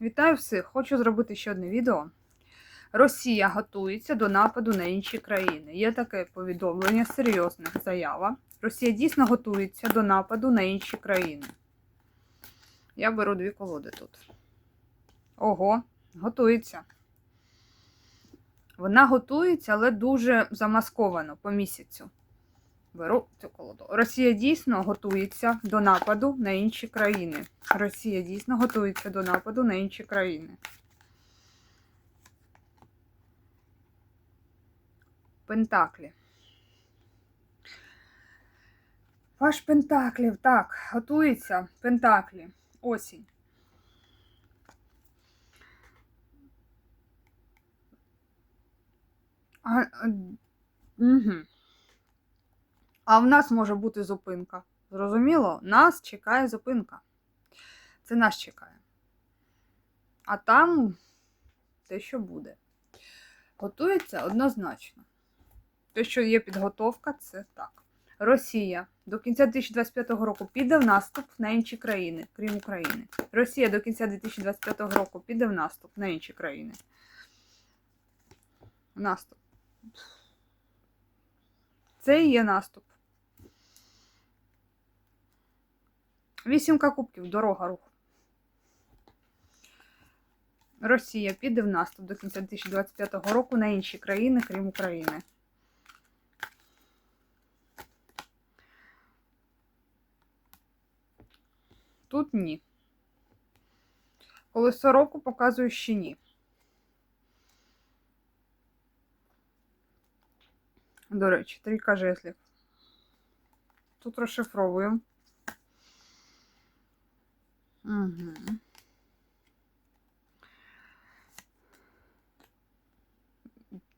Вітаю всіх! Хочу зробити ще одне відео. Росія готується до нападу на інші країни. Є таке повідомлення, серйозна заява. Росія дійсно готується до нападу на інші країни. Я беру дві колоди тут. Ого, готується. Вона готується, але дуже замасковано по місяцю. Беру цю колоду. Росія дійсно готується до нападу на інші країни. Росія дійсно готується до нападу на інші країни. Пентаклі. Ваш Пентаклів, так, готується Пентаклі. Осінь. А, угу. А в нас може бути зупинка. Зрозуміло? Нас чекає зупинка. Це нас чекає. А там те, що буде. Готується однозначно. Те, що є підготовка, це так. Росія до кінця 2025 року піде в наступ на інші країни, крім України. Росія до кінця 2025 року піде в наступ на інші країни. Наступ. Це і є наступ. Вісімка кубків, дорога рух. Росія піде в наступ до кінця 2025 року на інші країни, крім України. Тут ні. Колесо року показує, що ні. До речі, трійка жезлів. Тут розшифровуємо. Угу.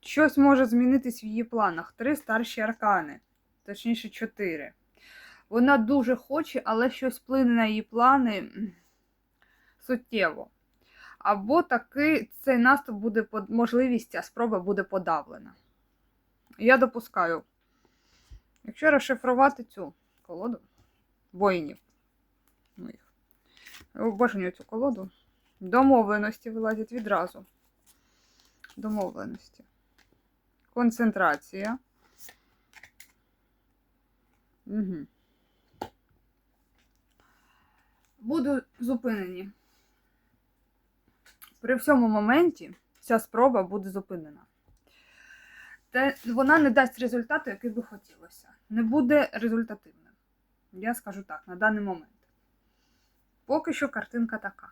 Щось може змінитись в її планах. Три старші аркани, точніше, чотири. Вона дуже хоче, але щось вплине на її плани суттєво. Або таки цей наступ буде можливість, а спроба буде подавлена. Я допускаю. Якщо розшифрувати цю колоду воїнів моїх, обожнюю цю колоду. Домовленості вилазять відразу. Домовленості. Концентрація. Угу. Буду зупинені. При всьому моменті ця спроба буде зупинена. Те, вона не дасть результату, який би хотілося. Не буде результативним. Я скажу так, на даний момент. Поки що картинка така.